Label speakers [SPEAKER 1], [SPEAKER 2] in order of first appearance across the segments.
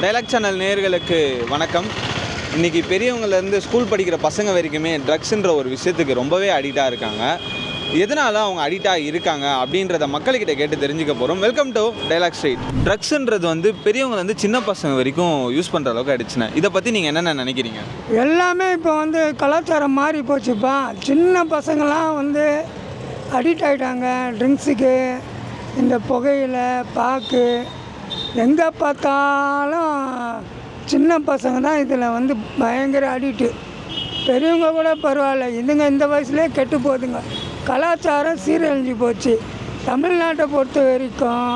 [SPEAKER 1] Dialogue channel நேர்களுக்கு வணக்கம். இன்றைக்கி பெரியவங்கலேருந்து ஸ்கூல் படிக்கிற பசங்க வரைக்குமே ட்ரக்ஸுன்ற ஒரு விஷயத்துக்கு ரொம்பவே அடிக்டாக இருக்காங்க. எதனால் அவங்க அடிக்டாக இருக்காங்க அப்படின்றத மக்கள்கிட்ட கேட்டு தெரிஞ்சுக்க போகிறோம் வெல்கம் டு டைலாக் ஸ்ட்ரீட் ட்ரக்ஸுன்றது வந்து பெரியவங்க வந்து சின்ன பசங்க வரைக்கும் யூஸ் பண்ணுற அளவுக்கு அடிச்சுனேன் இதை பற்றி நீங்கள் என்னென்ன நினைக்கிறீங்க?
[SPEAKER 2] எல்லாமே இப்போ வந்து கலாச்சாரம் மாறி போச்சுப்பா. சின்ன பசங்களாம் வந்து அடிக்ட் ஆகிட்டாங்க ட்ரிங்க்ஸுக்கு இந்த புகையில பாக்கு எங்கே பார்த்தாலும் சின்ன பசங்க தான் இதில் வந்து பயங்கர அடிக்ட்டு. பெரியவங்க கூட பரவாயில்ல. இதுங்க இந்த வயசுலேயே கெட்டு போகுதுங்க கலாச்சாரம் சீரழிஞ்சு போச்சு. தமிழ்நாட்டை பொறுத்த வரைக்கும்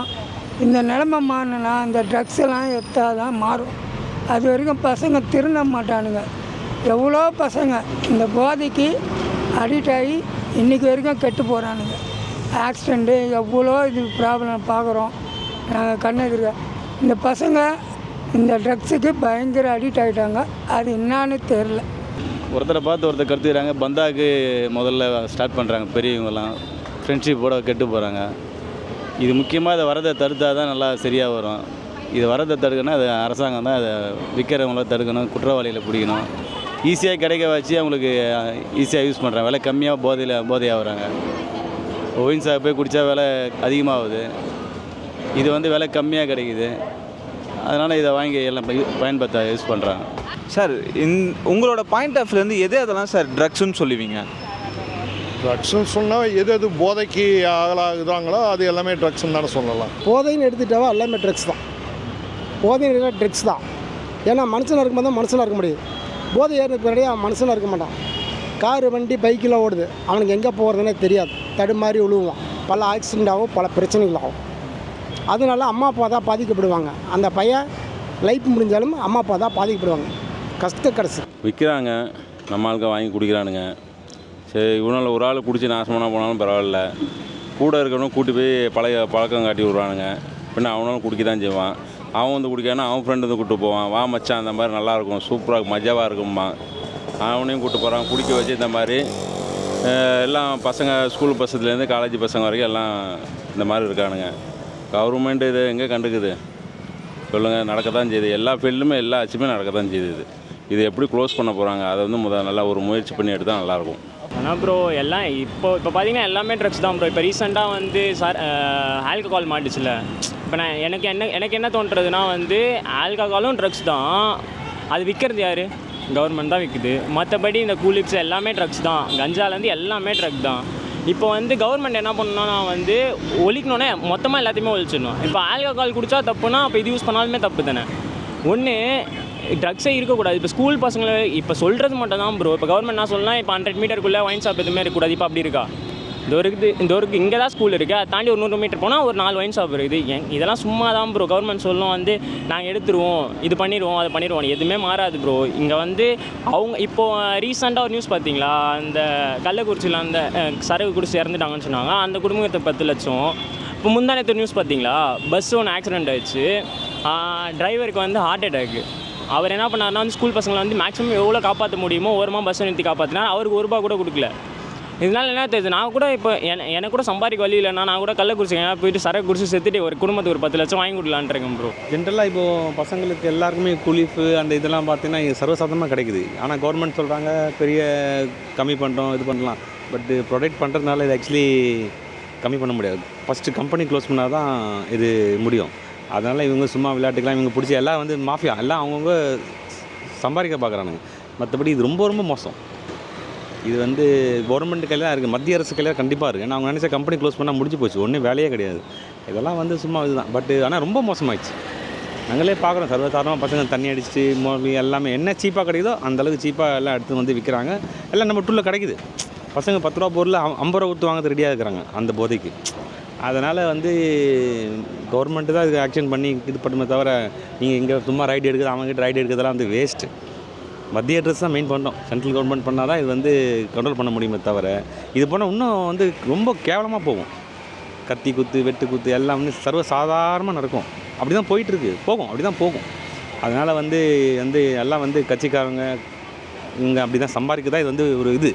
[SPEAKER 2] இந்த நிலமை மாறினா இந்த ட்ரக்ஸ் எல்லாம் எடுத்தால் தான் மாறும். அது வரைக்கும் பசங்க திருந்த மாட்டானுங்க. எவ்வளோ பசங்க இந்த போதைக்கு அடிக்ட் ஆகி இன்றைக்கி வரைக்கும் கெட்டு போகிறானுங்க ஆக்சிடெண்ட்டு எவ்வளோ இது ப்ராப்ளம் பார்க்குறோம். நாங்கள் கண்ணெதிர்க்க. இந்த பசங்க இந்த ட்ரக்ஸுக்கு பயங்கர அடிக்ட் ஆகிட்டாங்க அது என்னான்னு தெரில
[SPEAKER 3] ஒருத்தரை பார்த்து ஒருத்தர் கற்றுக்கிறாங்க பந்தாக்கு முதல்ல ஸ்டார்ட் பண்ணுறாங்க பெரியவங்கெல்லாம். ஃப்ரெண்ட்ஷிப்போட கெட்டு போகிறாங்க இது முக்கியமாக இதை வரதை தடுத்தால் தான் நல்லா சரியாக வரும். இது வரதை தடுக்கணும் அது அரசாங்கம் தான் அதை விற்கிறவங்கள தடுக்கணும் குற்றவாளியில் பிடிக்கணும். ஈஸியாக கிடைக்க வச்சு அவங்களுக்கு ஈஸியாக யூஸ் பண்ணுறாங்க விலை கம்மியாக போதையில் போதையாகிறாங்க ஒயின் ஷாப் போய் குடித்தா விலை அதிகமாகுது. இது வந்து விலை கம்மியாக கிடைக்குது. அதனால் இதை வாங்கி எல்லாம் பய- பயன்படுத்த யூஸ் பண்ணுறாங்க
[SPEAKER 1] சார் இந் உங்களோட பாயிண்ட் ஆஃப் வியூலேருந்து எது அதெல்லாம் சார் ட்ரக்ஸுன்னு சொல்லுவீங்க?
[SPEAKER 4] ட்ரக்ஸ்னு சொன்னால் எது எது போதைக்கு ஆளாகுதாங்களோ அது எல்லாமே ட்ரக்ஸ்னு தானே சொல்லலாம்.
[SPEAKER 5] போதைன்னு எடுத்துட்டாவா எல்லாமே ட்ரக்ஸ் தான். போதைன்னு ட்ரக்ஸ் தான். ஏன்னா மனுஷனாக இருக்கும்போது தான் மனுஷனாக இருக்க முடியும் போதை ஏறின பின்னாடி அவன் மனுஷனாக இருக்க மாட்டான். காரு வண்டி பைக்கில் ஓடுது. அவனுக்கு எங்கே போகிறதுனே தெரியாது. தடுமாறி விழுவான் பல ஆக்சிடெண்ட் ஆகும் பல பிரச்சனைகள் ஆகும். அதனால அம்மா அப்பா தான் பாதிக்கப்படுவாங்க. அந்த பையன் லைஃப் முடிஞ்சாலும் அம்மா அப்பா தான் பாதிக்கப்படுவாங்க. கஷ்ட கடைசி.
[SPEAKER 6] விற்கிறாங்க நம்ம ஆளுக்க வாங்கி குடிக்கிறானுங்க. சரி இவனால் ஒரு ஆள் குடிச்சு நாசமான போனாலும் பரவாயில்ல. கூட இருக்கணும் கூட்டி போய் பழைய பழக்கம் காட்டி விட்றானுங்க. பின்ன அவனாலும் குடிக்க தான் செய்வான். அவன் வந்து குடிக்கானா அவன் ஃப்ரெண்டு வந்து கூப்பிட்டு போவான். வா மச்சான் அந்த மாதிரி நல்லாயிருக்கும் சூப்பராக மஜாவாக இருக்கும்மா. அவனையும் கூப்பிட்டு போகிறான் குடிக்க வச்சு இந்த மாதிரி எல்லாம் பசங்க ஸ்கூல் பசத்துலேருந்து காலேஜ் பசங்க வரைக்கும் எல்லாம் இந்த மாதிரி இருக்கானுங்க. கவர்மெண்ட் இது எங்கே கண்டுக்குது? சொல்லுங்கள் நடக்க தான் செய்யுது. எல்லா ஃபீல்டுமே எல்லா ஆட்சியுமே நடக்க தான் செய்யுது இது. இது எப்படி க்ளோஸ் பண்ண போகிறாங்க அதை வந்து முதல் நல்லா ஒரு முயற்சி பண்ணி எடுத்தால் நல்லாயிருக்கும்.
[SPEAKER 7] ஆனால் ப்ரோ எல்லாம் இப்போ இப்போ பார்த்தீங்கன்னா எல்லாமே ட்ரக்ஸ் தான் ப்ரோ இப்போ ரீசெண்டாக வந்து சார் ஆல்கஹால் மாட்டுச்சுல. இப்போ நான் எனக்கு என்ன எனக்கு என்ன தோன்றதுன்னா வந்து ஆல்கஹாலும் ட்ரக்ஸ் தான். அது விற்கிறது யார்? கவர்மெண்ட் தான் விற்குது மற்றபடி இந்த கூலிப்ஸ் எல்லாமே ட்ரக்ஸ் தான். கஞ்சாலேருந்து எல்லாமே ட்ரக் தான். இப்போ வந்து கவர்மெண்ட் என்ன பண்ணணும்னா வந்து ஒழிக்கணுன்னே மொத்தமாக எல்லாத்தையுமே ஒழிச்சிடணும். இப்போ ஆல்கஹால் குடித்தா தப்புனா அப்போ இது யூஸ் பண்ணாலுமே தப்பு தானே. ஒன்று ட்ரக்ஸே இருக்கக்கூடாது. இப்போ ஸ்கூல் பசங்களை இப்போ சொல்கிறது மட்டும் தான் ப்ரோ இப்போ கவர்மெண்ட் நான் சொல்லலாம் இப்போ ஹண்ட்ரட் மீட்டருக்குள்ளே ஒயின் ஷாப் எதுவுமே இருக்கக்கூடாது. இப்போ அப்படி இருக்கா? இந்த இருக்குது இந்த ஒரு இங்கே தான் ஸ்கூல் இருக்குது அதை தாண்டி ஒரு நூறு மீட்டர் போனால் ஒரு நாலு ஒயின் ஷாப் இருக்குது. இதெல்லாம் சும்மா தான் ப்ரோ கவர்மெண்ட் சொல்லும் வந்து நாங்கள் எடுத்துருவோம். இது பண்ணிடுவோம் அதை பண்ணிடுவோம் எதுவுமே மாறாது ப்ரோ இங்கே வந்து அவங்க இப்போது ரீசெண்டாக ஒரு நியூஸ் பார்த்தீங்களா? அந்த கள்ளக்குறிச்சியில் அந்த சரகு குடிச்சு இறந்துட்டாங்கன்னு சொன்னாங்க. அந்த குடும்பத்தை பத்து லட்சம். இப்போ முந்தானத்து நியூஸ் பார்த்தீங்களா? பஸ் ஒன்று ஆக்சிடென்ட் ஆயிடுச்சு. டிரைவருக்கு வந்து ஹார்ட் அட்டாக்கு அவர் என்ன பண்ணாருன்னா வந்து ஸ்கூல் பசங்களை வந்து மேக்ஸிமம் எவ்வளோ காப்பாற்ற முடியுமோ ஓரமாக பஸ்ஸை நிறுத்தி காப்பாற்றினா அவருக்கு ஒரு ரூபா கூட கொடுக்கல. இதனால என்ன தெரியுது நான் கூட இப்போ எனக்கு கூட சம்பாதிக்க வழி இல்லைன்னா நான் கூட கள்ள குடிச்சு போயிட்டு சரக்கு குடிச்சு செத்துட்டு ஒரு குடும்பத்துக்கு ஒரு பத்து லட்சம் வாங்கி கொடுக்கலான்னு இருக்கேன் ப்ரோ
[SPEAKER 8] ஜென்ரலாக இப்போது பசங்களுக்கு எல்லாருக்குமே குளிஃபு அந்த இதெல்லாம் பார்த்தீங்கன்னா இது சர்வசாதாரணமாக கிடைக்குது. ஆனால் கவர்மெண்ட் சொல்கிறாங்க பெரிய கம்மி பண்ணுறோம் இது பண்ணலாம். பட் ப்ரொடெக்ட் பண்ணுறதுனால இது ஆக்சுவலி கம்மி பண்ண முடியாது. ஃபஸ்ட்டு கம்பெனி க்ளோஸ் பண்ணால் தான் இது முடியும். அதனால் இவங்க சும்மா விளையாட்டுக்கலாம் இவங்க பிடிச்ச எல்லாம் வந்து மாஃபியா எல்லாம் அவங்கவுங்க சம்பாதிக்க பார்க்குறானுங்க. மற்றபடி இது ரொம்ப ரொம்ப மோசம். இது வந்து கவர்மெண்ட் கையில் தான் இருக்குது மத்திய அரசு கையில் கண்டிப்பாக இருக்குது ஏன்னா அவங்க நினச்ச கம்பெனி க்ளோஸ் பண்ணால் முடிஞ்சு போச்சு. ஒன்றும் வேலையே கிடையாது. இதெல்லாம் வந்து சும்மா இதுதான். பட் ஆனால் ரொம்ப மோசமாகிடுச்சு நாங்களே பார்க்குறோம். சர்வசாதாரணமாக பசங்க தண்ணி அடிச்சுட்டு மோபி எல்லாமே என்ன சீப்பாக கிடைக்குதோ அந்த அளவுக்கு சீப்பாக எல்லாம் எடுத்து வந்து விற்கிறாங்க எல்லாம் நம்ம டூலில் கிடைக்குது. பசங்க பத்து ரூபா பொருள் ஐம்பது ரூபா கொடுத்து வாங்கிறது ரெடியாக இருக்கிறாங்க அந்த போதைக்கு. அதனால் வந்து கவர்மெண்ட்டு தான் இதுக்கு ஆக்ஷன் பண்ணி இது பண்ணுமே தவிர நீங்கள் இங்கே சும்மா ரைடு எடுக்கிறது அவங்ககிட்ட ரைடு எடுக்கிறதெல்லாம் வந்து வேஸ்ட்டு மத்திய அரசு தான் மெயின் பண்ணோம். சென்ட்ரல் கவர்மெண்ட் பண்ணால் தான் இது வந்து கண்ட்ரோல் பண்ண முடியுமே தவிர இது போனால் இன்னும் வந்து ரொம்ப கேவலமாக போகும். கத்தி குத்து வெட்டு குத்து எல்லாம் வந்து சர்வசாதாரணமாக நடக்கும். அப்படி தான் போயிட்டுருக்கு. போகும். அப்படி தான் போகும். அதனால் வந்து வந்து எல்லாம் வந்து கட்சிக்காரங்க இவங்க அப்படி தான் சம்பாதிக்க தான் இது வந்து ஒரு இது.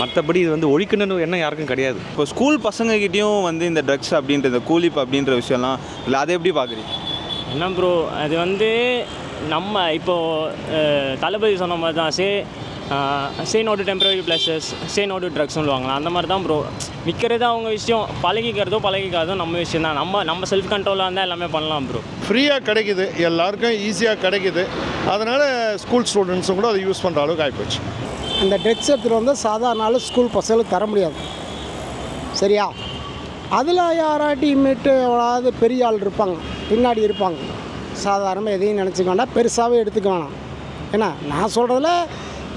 [SPEAKER 8] மற்றபடி இது வந்து ஒழிக்கணும்னு எண்ணம் யாருக்கும் கிடையாது.
[SPEAKER 1] இப்போ ஸ்கூல் பசங்ககிட்டயும் வந்து இந்த ட்ரக்ஸ் அப்படின்ற இந்த கூலிப் அப்படின்ற விஷயம்லாம் இல்லை அதை எப்படி பார்க்குறீங்க
[SPEAKER 7] என்ன ப்ரோ அது வந்து நம்ம இப்போது தளபதி சொன்ன மாதிரி தான் say say no to temporary pleasures say no to drugs சொல்லுவாங்களா அந்த மாதிரி தான் ப்ரோ விற்கிறது அவங்க விஷயம் பழகிக்கிறதோ பழகிக்காதோ நம்ம விஷயம் தான். நம்ம நம்ம செல்ஃப் கண்ட்ரோலாக இருந்தால் எல்லாமே பண்ணலாம் ப்ரோ
[SPEAKER 4] ஃப்ரீயாக கிடைக்குது. எல்லாருக்கும் ஈஸியாக கிடைக்குது. அதனால் ஸ்கூல் ஸ்டூடெண்ட்ஸும் கூட அதை யூஸ் பண்ணுற அளவுக்கு ஆகிப்போச்சு
[SPEAKER 5] இந்த ட்ரெக்ஸ் எடுத்துகிட்டு வந்து சாதாரண ஸ்கூல் பசங்களுக்கு தர முடியாது. சரியா? அதில் யாராட்டி மீட்டு எவ்வளோது பெரிய ஆள் இருப்பாங்க. பின்னாடி இருப்பாங்க. சாதாரணமாக எதையும் நினச்சிக்க வேண்டாம் பெருசாகவே எடுத்துக்க வேணாம். ஏன்னா நான் சொல்கிறதுல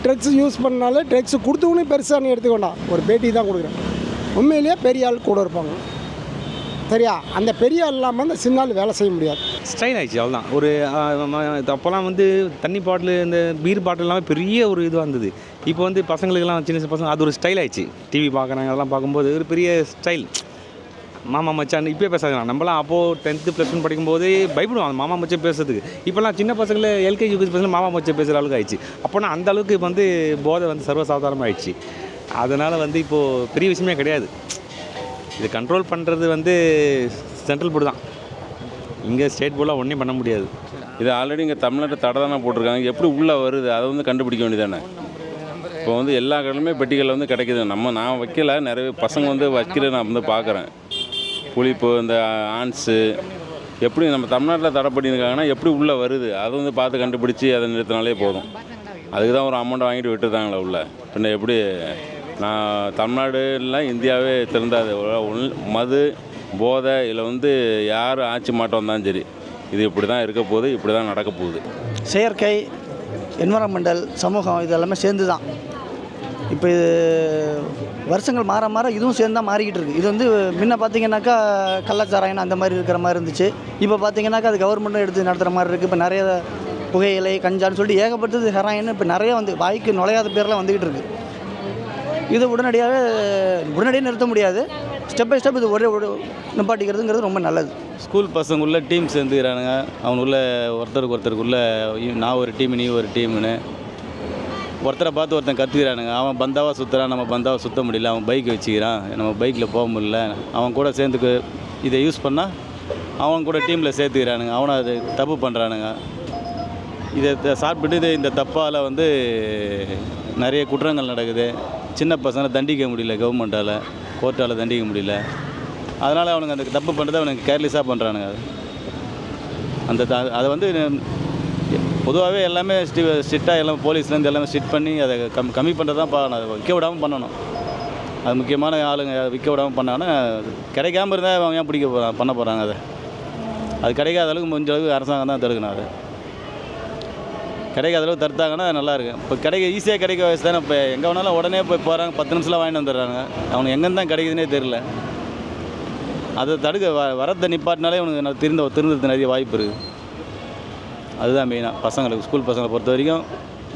[SPEAKER 5] ட்ரெக்ஸ் யூஸ் பண்ணாலும் ட்ரெக்ஸ் கொடுத்தவனே பெருசாக நீ எடுத்துக்க வேண்டாம். ஒரு பேட்டி தான் கொடுக்குறேன். உண்மையிலேயே பெரிய ஆள் கூட இருப்பாங்க. சரியா? அந்த பெரிய ஆள் இல்லாமல் அந்த சின்ன ஆள் வேலை செய்ய முடியாது.
[SPEAKER 8] ஸ்டைல் ஆயிடுச்சு அவ்வளோதான் ஒரு அப்போல்லாம் வந்து தண்ணி பாட்டில் இந்த பீர் பாட்டில் எல்லாமே பெரிய ஒரு இதுவாக இருந்தது இப்போ வந்து பசங்களுக்கெல்லாம் சின்ன சின்ன பசங்க அது ஒரு ஸ்டைல் ஆயிடுச்சு. டிவி பார்க்குறாங்க அதெல்லாம் பார்க்கும்போது ஒரு பெரிய ஸ்டைல் மாமா மச்சான் இப்போயே பேசாதான் நம்மளாம் அப்போது டென்த்து ப்ளஸ் ஒன் படிக்கும்போது பயப்படுவோம். அந்த மாமா மச்சான் பேசுறதுக்கு. இப்போல்லாம் சின்ன பசங்களை எல்கேஜி யூகேஜி பசங்க மாமா மச்சான் பேசுகிற அளவுக்கு ஆயிடுச்சு. அப்போனா அந்த அளவுக்கு வந்து போதை வந்து சர்வசாதாரணமாக ஆயிடுச்சு. அதனால் வந்து இப்போது பெரிய விஷயமே கிடையாது. இது கண்ட்ரோல் பண்ணுறது வந்து சென்ட்ரல் போர்டு தான். இங்கே ஸ்டேட் போர்டில் ஒன்றும் பண்ண முடியாது.
[SPEAKER 6] இது ஆல்ரெடி இங்கே தமிழ்நாட்டில் தடை தானே போட்டிருக்காங்க. எப்படி உள்ளே வருது? அதை வந்து கண்டுபிடிக்க வேண்டியதானே இப்போ வந்து எல்லா கடலுமே பெட்டிகளில் வந்து கிடைக்குது. நம்ம நான் வைக்கல. நிறைய பசங்க வந்து வைக்கிற நான் வந்து பார்க்குறேன். புளிப்பு இந்த ஆன்ஸு எப்படி நம்ம தமிழ்நாட்டில் தடை பண்ணியிருக்காங்கன்னா எப்படி உள்ளே வருது? அதை வந்து பார்த்து கண்டுபிடிச்சி அதை நிறுத்தினாலே போதும். அதுக்கு தான் ஒரு அமௌண்ட் வாங்கிட்டு விட்டுருந்தாங்களே உள்ள. பின்ன எப்படி நான் தமிழ்நாடு இல்லை இந்தியாவே திறந்தாது. மது போதை இதில் வந்து யார் ஆட்சி மாட்டம் வந்தாலும் சரி இது இப்படி தான் இருக்க போகுது இப்படி தான் நடக்க போகுது.
[SPEAKER 9] செயற்கை என்வரன்மெண்டல் சமூகம் இது எல்லாமே சேர்ந்து தான் இப்போ இது வருஷங்கள் மாற மாற இதுவும் சேர்ந்து தான் மாறிக்கிட்டு இருக்குது இது வந்து முன்ன பார்த்தீங்கன்னாக்கா கள்ளச்சாராயணம் அந்த மாதிரி இருக்கிற மாதிரி இருந்துச்சு. இப்போ பார்த்தீங்கன்னாக்கா அது கவர்மெண்ட்டும் எடுத்து நடத்துகிற மாதிரி இருக்குது இப்போ நிறைய புகையிலை கஞ்சான்னு சொல்லிட்டு ஏகப்பட்டது ஹெராயின்னு இப்போ நிறைய வந்து வாய்க்கு நுழையாத பேர்லாம் வந்துக்கிட்டு இருக்குது இது உடனடியாகவே உடனடியாக நிறுத்த முடியாது. ஸ்டெப் பை ஸ்டெப் இது ஒரே ஒரு நிப்பாட்டிக்கிறதுங்கிறது ரொம்ப நல்லது.
[SPEAKER 3] ஸ்கூல் பசங்களுள்ள டீம் சேர்ந்துக்கிறானுங்க. அவனுக்குள்ள ஒருத்தருக்கு ஒருத்தருக்குள்ள நான் ஒரு டீம் நீ ஒரு டீம்னு ஒருத்தரை பார்த்து ஒருத்தன் கற்றுக்கிறானுங்க அவன் பந்தாவாக சுற்றுறான் நம்ம பந்தாவை சுற்ற முடியல அவன் பைக் வச்சுக்கிறான். நம்ம பைக்கில் போக முடியல. அவன் கூட சேர்ந்துக்கு இதை யூஸ் பண்ணால் அவன் கூட டீமில் சேர்த்துக்கிறானுங்க. அவனை அது தப்பு பண்ணுறானுங்க இதை சாப்பிட்டு சாப்பிட்டுட்டு இது இந்த தப்பால் வந்து நிறைய குற்றங்கள் நடக்குது. சின்ன பசங்களை தண்டிக்க முடியல கவர்மெண்ட்டால் கோர்ட்டால் தண்டிக்க முடியல. அதனால் அவனுங்க அந்த தப்பு பண்ணுறது அவனுக்கு கேர்லெஸ்ஸாக பண்ணுறானுங்க அது அந்த த- அதை வந்து பொதுவாகவே எல்லாமே ஸ்டி ஸ்ட்ரிக்டாக எல்லாம் போலீஸ்லேருந்து எல்லாமே ஸ்ட்ரிக்ட் பண்ணி அதை கம் கம்மி பண்ணுறது தான் பார்க்கணும் அதை விற்க விடாமல் பண்ணணும். அது முக்கியமான ஆளுங்க விற்க விடாமல் பண்ணாங்கன்னா கிடைக்காம இருந்தால் அவங்க ஏன் பிடிக்க போகிறாங்க பண்ண போகிறாங்க அதை? அது கிடைக்காத அளவுக்கு முடிஞ்ச அளவுக்கு அரசாங்கம் தான் தடுக்கணும் அதை. கிடைக்காத அளவுக்கு தடுத்தாங்கன்னா நல்லாயிருக்கும் இப்போ கிடைக்க ஈஸியாக கிடைக்க வயசு தானே இப்போ எங்கே வேணாலும் உடனே போய் போகிறாங்க பத்து நிமிஷத்தில் வாங்கிட்டு வந்துடுறாங்க. அவனுக்கு எங்கேருந்து தான் கிடைக்குதுன்னே தெரில அதை தடுக்க வ வரத்தை நிப்பாட்டினாலே அவனுக்கு நான் திருந்த திருந்தது நிறைய வாய்ப்பு இருக்குது அதுதான் மெயினாக பசங்களுக்கு ஸ்கூல் பசங்களை பொறுத்த வரைக்கும்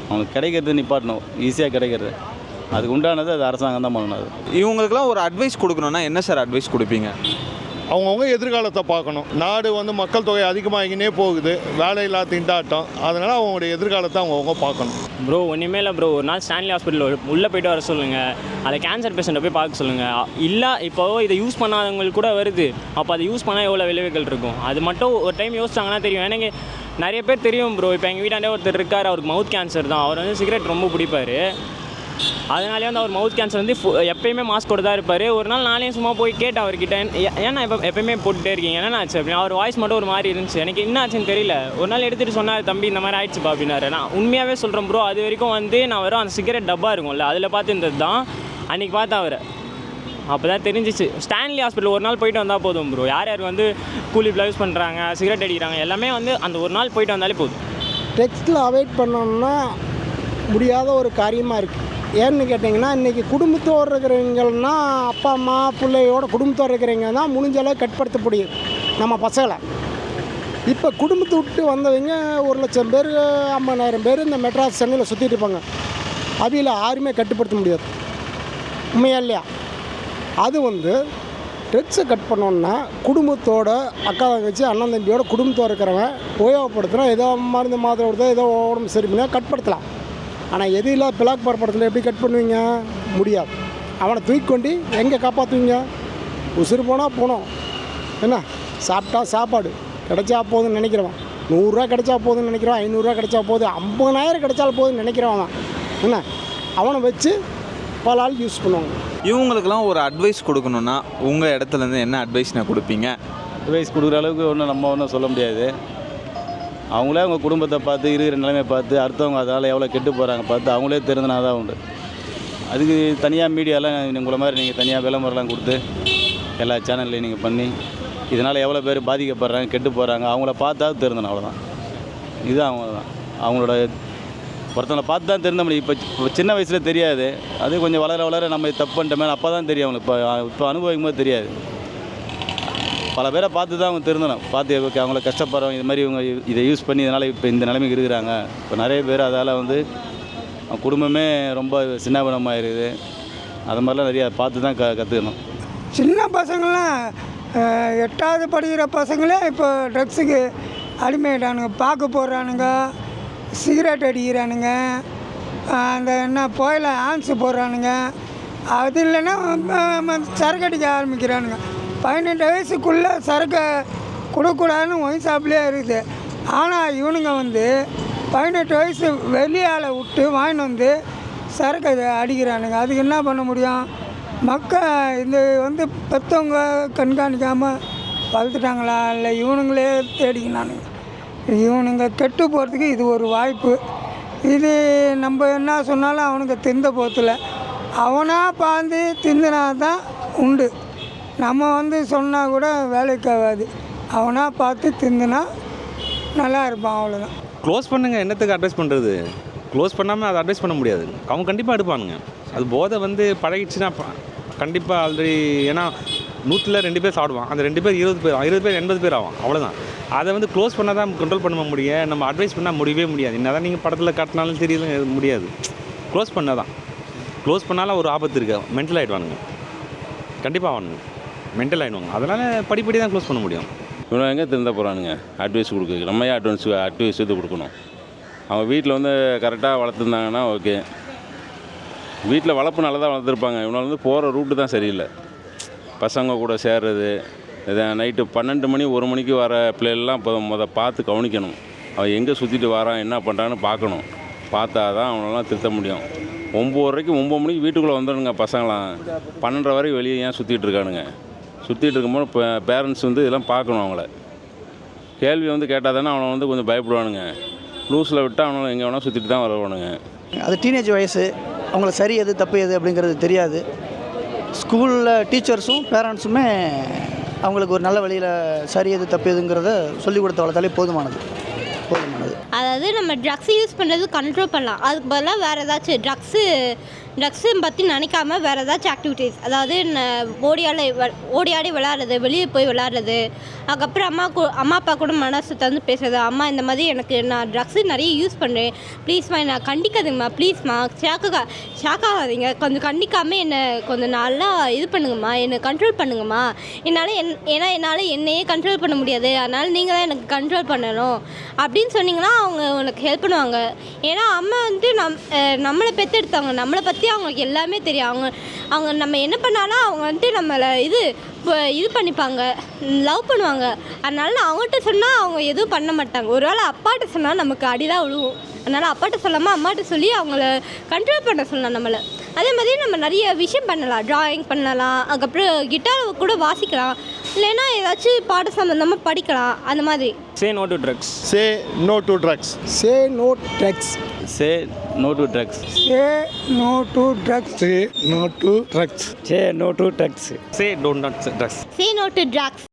[SPEAKER 3] அவங்களுக்கு கிடைக்கிறது நிப்பாட்டணும். ஈஸியாக கிடைக்கிறது. அதுக்கு உண்டானது அது அரசாங்கம் தான் பண்ணணும் அது.
[SPEAKER 1] இவங்களுக்குலாம் ஒரு அட்வைஸ் கொடுக்கணுன்னா என்ன சார் அட்வைஸ் கொடுப்பீங்க?
[SPEAKER 4] அவங்கவுங்க எதிர்காலத்தை பார்க்கணும். நாடு வந்து மக்கள் தொகை அதிகமாகினே போகுது. வேலையில்லா திண்டாட்டம். அதனால் அவங்களுடைய எதிர்காலத்தை அவங்கவுங்க பார்க்கணும்.
[SPEAKER 7] ப்ரோ ஒன்றுமே இல்லை ப்ரோ ஒரு நாள் ஸ்டான்லி ஹாஸ்பிட்டல் உள்ளே போயிட்டு வர சொல்லுங்கள் அதை கேன்சர் பேஷண்ட்டை போய் பார்க்க சொல்லுங்கள் இல்லை இப்போ இதை யூஸ் பண்ணாதவங்களுக்கு கூட வருது. அப்போ அதை யூஸ் பண்ணால் எவ்வளோ விளைவுகள் இருக்கும்? அது மட்டும் ஒரு டைம் யோசிச்சாங்கன்னா தெரியும். எனக்கு நிறைய பேர் தெரியும் ப்ரோ இப்போ எங்கள் வீட்டாண்டே ஒருத்தர் இருக்கார். அவருக்கு மவுத் கேன்சர் தான். அவர் வந்து சிகரெட் ரொம்ப பிடிப்பார். அதனாலே வந்து அவர் மவுத் கேன்சர் வந்து ஃபு- மாஸ்க் மாஸ்கோட தான் இருப்பார். ஒரு நாள் நானே சும்மா போய் கேட்டேன் அவர்கிட்ட. ஏன்னா இப்போ எப்பயுமே போட்டுட்டே இருக்கீங்க. என்ன ஆச்சு அப்படின்னு. அவர் வாய்ஸ் மட்டும் ஒரு மாதிரி இருந்துச்சு. எனக்கு என்ன ஆச்சுன்னு தெரியல. ஒரு நாள் எடுத்துகிட்டு சொன்னார் தம்பி இந்த மாதிரி ஆயிடுச்சுப்பா அப்படின்னாரு. நான் உண்மையாகவே சொல்கிறேன் ப்ரோ அது வரைக்கும் வந்து நான் வரும் அந்த சிகரெட் டப்பா இருக்கும்ல அதில் பார்த்து இருந்தது தான் அன்றைக்கி பார்த்தேன் அவரை. அப்போ தான் தெரிஞ்சிச்சு. ஸ்டான்லி ஹாஸ்பிட்டல் ஒரு நாள் போயிட்டு வந்தால் போதும் ப்ரோ யார் யார் வந்து கூலி ப்ளவுஸ் பண்ணுறாங்க சிகரெட் அடிக்கிறாங்க எல்லாமே வந்து அந்த ஒரு நாள் போயிட்டு வந்தாலே போதும்.
[SPEAKER 5] டெக்ஸ்டில் அவாய்ட் பண்ணோம்னா முடியாத ஒரு காரியமாக இருக்குது ஏன்னு கேட்டிங்கன்னா இன்றைக்கி குடும்பத்தோடு இருக்கிறவங்கன்னா அப்பா அம்மா பிள்ளையோட குடும்பத்தோடு இருக்கிறவங்க தான் முடிஞ்ச அளவு கட்டுப்படுத்த முடியும். நம்ம பசங்களை. இப்போ குடும்பத்தை விட்டு வந்தவங்க ஒரு லட்சம் பேர் ஐம்பதாயிரம் பேர் இந்த மெட்ராஸ் சென்னையில் சுற்றிட்டு இருப்பாங்க. அவியில் யாருமே கட்டுப்படுத்த முடியாது. உண்மையா இல்லையா? அது வந்து ட்ரெட்ஸை கட் பண்ணோன்னா குடும்பத்தோட அக்கா வச்சு அண்ணன் தம்பியோட குடும்பத்தோடு இருக்கிறவன் உபயோகப்படுத்தினா ஏதோ மருந்து மாத்திரை கொடுத்தா ஏதோ உடம்பு சரி பண்ணால் கட் படுத்தலாம். ஆனால் எது இல்லாத பிளாக் பார் படத்தில் எப்படி கட் பண்ணுவீங்க? முடியாது. அவனை தூக்கி கொண்டு எங்கே காப்பாற்றுவீங்க உசுறு போனால் போனோம். என்ன? சாப்பிட்டா சாப்பாடு. கிடைச்சா போதும்னு நினைக்கிறவன். நூறுரூவா கிடைச்சா போதும்னு நினைக்கிறவன். ஐநூறுரூவா கிடைச்சா போதும். ஐம்பதாயிரம் கிடைச்சாலும் போதும்னு நினைக்கிறவன் அவன். என்ன? அவனை வச்சு பல ஆள் யூஸ் பண்ணுவாங்க.
[SPEAKER 1] இவங்களுக்கெல்லாம் ஒரு அட்வைஸ் கொடுக்கணுன்னா உங்கள் இடத்துலேருந்து என்ன அட்வைஸ் நான் கொடுப்பீங்க?
[SPEAKER 3] அட்வைஸ் கொடுக்குற அளவுக்கு ஒன்றும் நம்ம ஒன்றும் சொல்ல முடியாது. அவங்களே அவங்க குடும்பத்தை பார்த்து இருக்கிற நிலைமையை பார்த்து அடுத்தவங்க அதனால் எவ்வளோ கெட்டு போகிறாங்க பார்த்து அவங்களே தெரிஞ்சுனா தான் உண்டு. அதுக்கு தனியாக மீடியாலாம் உங்களை மாதிரி நீங்கள் தனியாக விளம்பரம்லாம் கொடுத்து எல்லா சேனல்லையும் நீங்கள் பண்ணி இதனால் எவ்வளோ பேர் பாதிக்கப்படுறாங்க கெட்டு போகிறாங்க அவங்கள பார்த்தா தெரிஞ்சணும் அவ்வளோதான் இதுதான் அவங்க தான் அவங்களோட ஒருத்தவங்களை பார்த்து தான் தெரிந்த முடியும். இப்போ இப்போ சின்ன வயசில் தெரியாது. அது கொஞ்சம் வளர வளர நம்ம தப்பு பண்ணிட்டோமே அப்போ தான் தெரியும் அவங்களுக்கு. இப்போ இப்போ அனுபவிக்கும் போது தெரியாது. பல பேரை பார்த்து தான் அவங்க திருந்தணும். பார்த்து ஓகே அவங்கள கஷ்டப்படுறவங்க இது மாதிரி இவங்க இதை யூஸ் பண்ணி இதனால் இப்போ இந்த நிலைமைக்கு இருக்கிறாங்க. இப்போ நிறைய பேர் அதால் வந்து குடும்பமே ரொம்ப சின்னாபனமாயிருக்குது அது மாதிரிலாம் நிறையா பார்த்து தான் க கற்றுக்கணும்
[SPEAKER 2] சின்ன பசங்கள்லாம் எட்டாவது படிக்கிற பசங்களே இப்போ ட்ரக்ஸுக்கு அடிமையிட்டானுங்க பாக்கு போடுறானுங்க சிகரெட் அடிக்கிறானுங்க அந்த என்ன புயல ஆன்ஸு போடுறானுங்க. அது இல்லைன்னா சரக்கு அடிக்க ஆரம்பிக்கிறானுங்க. பதினெட்டு வயசுக்குள்ளே சரக்கு கொடுக்கூடாதுன்னு ஒயின் ஷாப்லேயே இருக்குது. ஆனால் இவனுங்க வந்து பதினெட்டு வயசு வெளியால் விட்டு வாங்கிட்டு வந்து சரக்கு அடிக்கிறானுங்க. அதுக்கு என்ன பண்ண முடியும்? மக்கள் இந்த வந்து பெற்றவங்க கண்காணிக்காமல் வளர்த்துட்டாங்களா? இல்லை இவனுங்களே தேடிக்கினானுங்க. இவனுங்க கெட்டு போகிறதுக்கு இது ஒரு வாய்ப்பு. இது நம்ம என்ன சொன்னாலும் அவனுக்கு திந்த போத்தில். அவனாக பாந்து திந்தினா தான் உண்டு. நம்ம வந்து சொன்னால் கூட வேலைக்கு ஆகாது அவனாக பார்த்து திந்துனா நல்லா இருப்பான் அவ்வளோதான்
[SPEAKER 8] க்ளோஸ் பண்ணுங்க என்னத்துக்கு அட்வைஸ் பண்ணுறது க்ளோஸ் பண்ணாமல் அதை அட்வைஸ் பண்ண முடியாது. அவங்க கண்டிப்பாக எடுப்பானுங்க. அது போதை வந்து பழகிடுச்சுன்னா கண்டிப்பாக ஆல்ரெடி ஏன்னா நூற்றில் ரெண்டு பேர் சாப்பிடுவான். அந்த ரெண்டு பேர் இருபது பேர் இருபது பேர் எண்பது பேர் ஆகும் அவ்வளோதான் அதை வந்து க்ளோஸ் பண்ணால் தான் கண்ட்ரோல் பண்ண முடியும் நம்ம அட்வைஸ் பண்ணால் முடியவே முடியாது. என்ன தான் நீங்கள் படத்தில் காட்டினாலும் தெரியல முடியாது. க்ளோஸ் பண்ணால் தான் க்ளோஸ் பண்ணாலும் ஒரு ஆபத்து இருக்கு. மென்டல் ஆகிடுவானுங்க கண்டிப்பாக ஆகணுங்க. மென்டல் ஆகிடுவாங்க அதனால் படிப்படி தான் க்ளோஸ் பண்ண முடியும்.
[SPEAKER 6] இவனை எங்கே திருந்த போகிறானுங்க அட்வைஸ் கொடுக்க. நம்ம ஏன் அட்வான்ஸ் அட்வைஸ் இது கொடுக்கணும்? அவங்க வீட்டில் வந்து கரெக்டாக வளர்த்துருந்தாங்கன்னா ஓகே வீட்டில் வளர்ப்பு நல்லா தான் வளர்த்துருப்பாங்க. இவனால் வந்து போகிற ரூட்டு தான் சரியில்லை. பசங்க கூட சேர்றது இதை நைட்டு பன்னெண்டு மணி ஒரு மணிக்கு வர பிள்ளைகள்லாம் இப்போ முத பார்த்து கவனிக்கணும். அவன் எங்கே சுற்றிட்டு வரான் என்ன பண்ணுறான்னு பார்க்கணும். பார்த்தா தான் அவனெல்லாம் திருத்த முடியும். ஒம்பது வரைக்கும் ஒம்பது மணிக்கு வீட்டுக்குள்ளே வந்துடுங்க பசங்களாம். பன்னெண்டரை வரைக்கும் வெளியே ஏன் சுற்றிட்டு இருக்கானுங்க? சுற்றிட்டு இருக்கும்போது இப்போ பேரண்ட்ஸ் வந்து இதெல்லாம் பார்க்கணும் அவங்கள. கேள்வி வந்து கேட்டால் தானே அவனை வந்து கொஞ்சம் பயப்படுவானுங்க. லூஸில் விட்டால் அவனை எங்கே வேணால் சுற்றிட்டு தான் வருவானுங்க.
[SPEAKER 9] அது டீனேஜ் வயசு. அவங்களுக்கு சரி எது தப்பு எது அப்படிங்கிறது தெரியாது. ஸ்கூலில் டீச்சர்ஸும் பேரண்ட்ஸுமே அவங்களுக்கு ஒரு நல்ல வழியில் சரி எது தப்பு எதுங்கிறத சொல்லிக் கொடுத்து வளர்த்தாலே போதுமானது. போதுமானது.
[SPEAKER 10] அதாவது நம்ம ட்ரக்ஸ் யூஸ் பண்ணுறது கண்ட்ரோல் பண்ணலாம். அதுக்கு பதிலாக வேறு ஏதாச்சும் ட்ரக்ஸு ட்ரக்ஸு பற்றி நினைக்காம வேறு ஏதாச்சும் ஆக்டிவிட்டீஸ் அதாவது ஓடியாடி ஓடியாடி விளாட்றது வெளியே போய் விளாட்றது அதுக்கப்புறம் அம்மா கூ அம்மா அப்பா கூட மனசு தந்து பேசுறது அம்மா இந்த மாதிரி எனக்கு நான் ட்ரக்ஸு நிறைய யூஸ் பண்ணுறேன் ப்ளீஸ்மா நான் கண்டிக்காதுங்கம்மா ப்ளீஸ்மா ஷாக்காக ஷாக் ஆகாதீங்க. கொஞ்சம் கண்டிக்காமல் என்னை கொஞ்சம் நல்லா இது பண்ணுங்கம்மா என்னை கண்ட்ரோல் பண்ணுங்கம்மா. என்னால் என் ஏன்னா என்னால் என்னையே கண்ட்ரோல் பண்ண முடியாது. அதனால் நீங்கள் தான் எனக்கு கண்ட்ரோல் பண்ணணும். அப்படின்னு சொன்னீங்கன்னா அவங்க உனக்கு ஹெல்ப் பண்ணுவாங்க. ஏன்னா அம்மா வந்து நம் நம்மளை பெற்றெடுத்தவங்க நம்மளை பற்றி அவங்களுக்கு எல்லாமே தெரியும். அவங்க அவங்க நம்ம என்ன பண்ணாலும் அவங்க வந்துட்டு நம்மளை இது இப்போ இது பண்ணிப்பாங்க. லவ் பண்ணுவாங்க. அதனால நான் அவங்ககிட்ட சொன்னால் அவங்க எதுவும் பண்ண மாட்டாங்க. ஒருவேளை அப்பாட்ட சொன்னால் நமக்கு அடிதான் விழுவும். அதனால் அப்பாட்ட சொல்லாமல் அம்மாட்ட சொல்லி அவங்கள கண்ட்ரோல் பண்ண சொல்லலாம் நம்மளை. அதே மாதிரி நம்ம நிறைய விஷயம் பண்ணலாம். ட்ராயிங் பண்ணலாம். அதுக்கப்புறம் கிட்டார் கூட வாசிக்கலாம். இல்லைன்னா ஏதாச்சும் பாட சம்மந்தமாக படிக்கலாம். அந்த மாதிரி.
[SPEAKER 7] Say no to drugs
[SPEAKER 4] say no to drugs
[SPEAKER 5] say no drugs
[SPEAKER 3] say no to drugs.
[SPEAKER 2] Say no to drugs.
[SPEAKER 4] Say no to drugs.
[SPEAKER 8] Say no to drugs.
[SPEAKER 10] Say no not drugs. Say no to drugs.